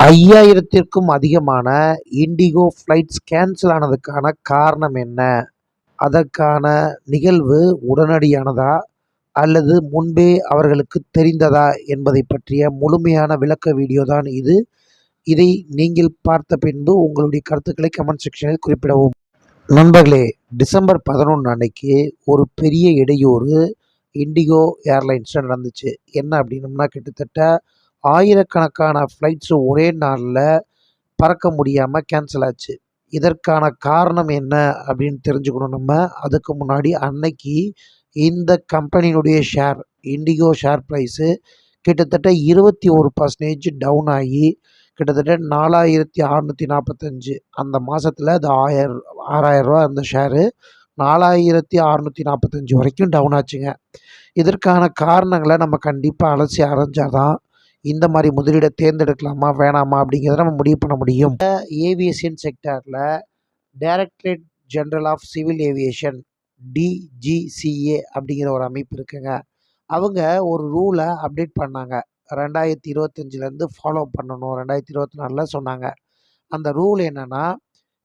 ஐயாயிரத்திற்கும் அதிகமான indigo flights cancel ஆனதுக்கான காரணம் என்ன? அதற்கான நிகழ்வு உடனடியானதா? அல்லது முன்பே அவர்களுக்கு தெரிந்ததா? என்பதை பற்றிய முழுமையான விளக்க வீடியோ தான் இது. இதை நீங்கள் பார்த்த பின்பு உங்களுடைய கருத்துக்களை கமெண்ட் செக்ஷனில் குறிப்பிடவும். நண்பர்களே டிசம்பர் பதினொன்று அன்னைக்கு ஒரு பெரிய இடையூறு இண்டிகோ ஏர்லைன்ஸில் நடந்துச்சு. என்ன அப்படின்னம்னா கிட்டத்தட்ட ஆயிரக்கணக்கான ஃப்ளைட்ஸு ஒரே நாளில் பறக்க முடியாமல் கேன்சல் ஆச்சு. இதற்கான காரணம் என்ன அப்படின்னு தெரிஞ்சுக்கணும் நம்ம. அதுக்கு முன்னாடி அன்னைக்கு இந்த கம்பெனியினுடைய ஷேர் இண்டிகோ ஷேர் ப்ரைஸு கிட்டத்தட்ட இருபத்தி ஒரு பர்சன்டேஜ் டவுன் ஆகி கிட்டத்தட்ட நாலாயிரத்தி அறநூற்றி நாற்பத்தஞ்சு அந்த மாதத்தில் அது ஆயிரம் ஆறாயிரரூவா இருந்த ஷேரு நாலாயிரத்தி அறநூற்றி நாற்பத்தஞ்சு வரைக்கும் டவுன் ஆச்சுங்க இதற்கான காரணங்களை நம்ம கண்டிப்பாக அலசி ஆராய்ஞ்சாதான் இந்த மாதிரி முதலீடை தேர்ந்தெடுக்கலாமா வேணாமா அப்படிங்கிறத நம்ம முடிவு பண்ண முடியும். ஏவியேஷன் செக்டாரில் directorate general of civil aviation DGCA அப்படிங்கிற ஒரு அமைப்பு இருக்குங்க. அவங்க ஒரு ரூலை அப்டேட் பண்ணாங்க. ரெண்டாயிரத்தி இருபத்தஞ்சிலேருந்து ஃபாலோ பண்ணணும். ரெண்டாயிரத்தி இருபத்தி நாலில் சொன்னாங்க. அந்த ரூல் என்னென்னா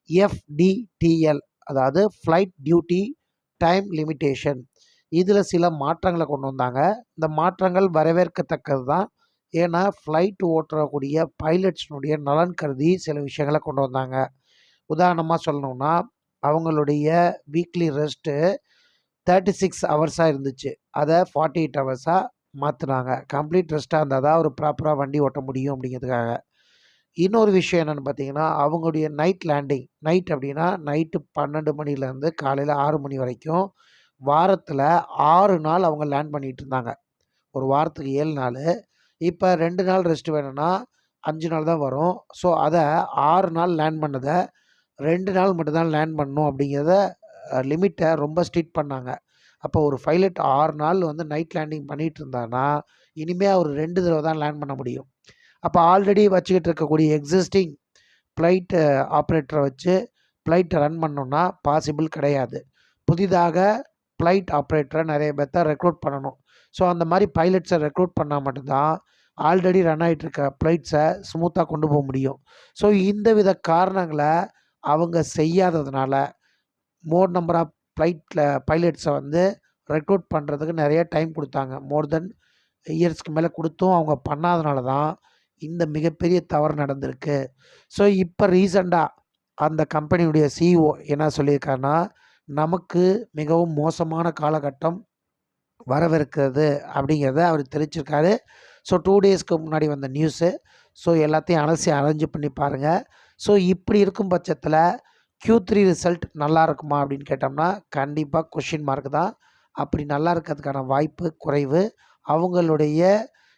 எஃப்டிடிஎல் அதாவது ஃப்ளைட் டியூட்டி டைம் லிமிட்டேஷன் இதில் சில மாற்றங்களை கொண்டு வந்தாங்க. இந்த மாற்றங்கள் வரவேற்கத்தக்கது தான் ஏன்னா ஃப்ளைட் ஓட்டுறக்கூடிய பைலட்ஸ்னுடைய நலன் கருதி சில விஷயங்களை கொண்டு வந்தாங்க. உதாரணமாக சொல்லணும்னா அவங்களுடைய வீக்லி ரெஸ்ட்டு தேர்ட்டி சிக்ஸ் ஹவர்ஸாக இருந்துச்சு. அதை ஃபார்ட்டி எயிட் ஹவர்ஸாக மாற்றினாங்க கம்ப்ளீட் ரெஸ்ட்டாக இருந்தால் தான் ஒரு ப்ராப்பராக வண்டி ஓட்ட முடியும் அப்படிங்கிறதுக்காக. இன்னொரு விஷயம் என்னென்னு பார்த்தீங்கன்னா அவங்களுடைய நைட் லேண்டிங் நைட் அப்படின்னா நைட்டு பன்னெண்டு மணிலேருந்து காலையில் ஆறு மணி வரைக்கும் வாரத்தில் ஆறு நாள் அவங்க லேண்ட் பண்ணிகிட்டு இருந்தாங்க. ஒரு வாரத்துக்கு ஏழு நாள். இப்போ ரெண்டு நாள் ரெஸ்ட் வேணும்னா அஞ்சு நாள் தான் வரும். ஸோ அதை ஆறு நாள் லேண்ட் பண்ணதை. ரெண்டு நாள் மட்டும்தான் லேண்ட் பண்ணணும் அப்படிங்கிறத லிமிட்டை ரொம்ப ஸ்ட்ரிக்ட் பண்ணாங்க. அப்போ ஒரு பைலட் ஆறு நாள் வந்து நைட் லேண்டிங் பண்ணிகிட்டு இருந்தான்னா இனிமேல் அவர் ரெண்டு தடவை தான் லேண்ட் பண்ண முடியும். அப்போ ஆல்ரெடி வச்சுக்கிட்டு இருக்கக்கூடிய எக்ஸிஸ்டிங் ஃப்ளைட்டு ஆப்ரேட்டரை வச்சு ஃப்ளைட்டை ரன் பண்ணோன்னா பாசிபிள் கிடையாது. புதிதாக ஃப்ளைட் ஆப்ரேட்டரை நிறைய பேர்த்த ரெக்ரூட் பண்ணணும். ஸோ அந்த மாதிரி பைலட்ஸை ரெக்ரூட் பண்ணால் மட்டும்தான் ஆல்ரெடி ரன் ஆகிட்டு இருக்க ஃப்ளைட்ஸை ஸ்மூத்தாக கொண்டு போக முடியும். ஸோ இந்த வித காரணங்களை அவங்க செய்யாததுனால மோர் நம்பர் ஆஃப் ஃப்ளைட்டில் பைலட்ஸை வந்து ரெக்ரூட் பண்ணுறதுக்கு நிறைய டைம் கொடுத்தாங்க. மோர் தென் இயர்ஸ்க்கு மேலே கொடுத்தும் அவங்க பண்ணாதனால தான் இந்த மிகப்பெரிய தவறு நடந்திருக்கு. ஸோ இப்போ ரீசண்டாக அந்த கம்பெனியுடைய சிஇஓ என்ன சொல்லியிருக்காருன்னா நமக்கு மிகவும் மோசமான காலகட்டம் வரவிருக்கிறது அப்படிங்கிறத அவர் தெரிவிச்சிருக்காரு ஸோ டூ டேஸ்க்கு முன்னாடி வந்த நியூஸு ஸோ எல்லாத்தையும் அலசி அரேஞ்சு பண்ணி பாருங்கள் ஸோ இப்படி இருக்கும் பட்சத்தில் க்யூ த்ரீ ரிசல்ட் நல்லா இருக்குமா அப்படின்னு கேட்டோம்னா கண்டிப்பாக கொஷின் மார்க் தான். அப்படி நல்லா இருக்கிறதுக்கான வாய்ப்பு குறைவு. அவங்களுடைய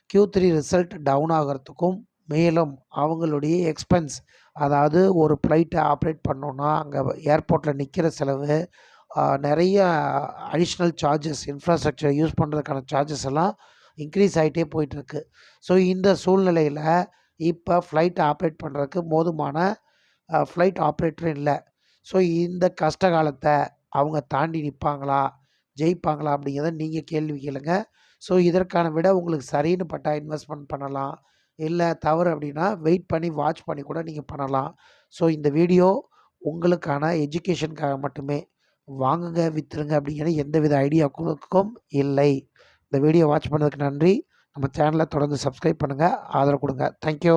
க்யூ த்ரீ ரிசல்ட் டவுன் ஆகிறதுக்கும் மேலும் அவங்களுடைய எக்ஸ்பென்ஸ் அதாவது ஒரு ஃப்ளைட்டை ஆப்ரேட் பண்ணோன்னா அங்கே ஏர்போர்ட்டில் நிற்கிற செலவு நிறைய அடிஷ்னல் சார்ஜஸ் இன்ஃப்ராஸ்ட்ரக்சர் யூஸ் பண்ணுறதுக்கான சார்ஜஸ் எல்லாம் இன்க்ரீஸ் ஆகிட்டே போயிட்டுருக்கு. ஸோ இந்த சூழ்நிலையில் இப்போ ஃப்ளைட்டை ஆப்ரேட் பண்ணுறதுக்கு போதுமான ஃப்ளைட் ஆப்ரேட்டரும் இல்லை. ஸோ இந்த கஷ்ட காலத்தை அவங்க தாண்டி நிற்பாங்களா ஜெயிப்பாங்களா அப்படிங்கிறத நீங்கள் கேள்வி கேளுங்க. ஸோ இதற்கான விட உங்களுக்கு சரின்னு பட்டா இன்வெஸ்ட்மெண்ட் பண்ணலாம். இல்லை தவறு அப்படின்னா வெயிட் பண்ணி வாட்ச் பண்ணி கூட நீங்கள் பண்ணலாம். ஸோ இந்த வீடியோ உங்களுக்கான எஜுகேஷனுக்காக மட்டுமே. வாங்குங்க விற்றுருங்க அப்படிங்கிற எந்தவித ஐடியாவுக்கும் இல்லை. இந்த வீடியோ வாட்ச் பண்ணதுக்கு நன்றி. நம்ம சேனலை தொடர்ந்து சப்ஸ்கிரைப் பண்ணுங்கள் ஆதரவு கொடுங்க. தேங்க்யூ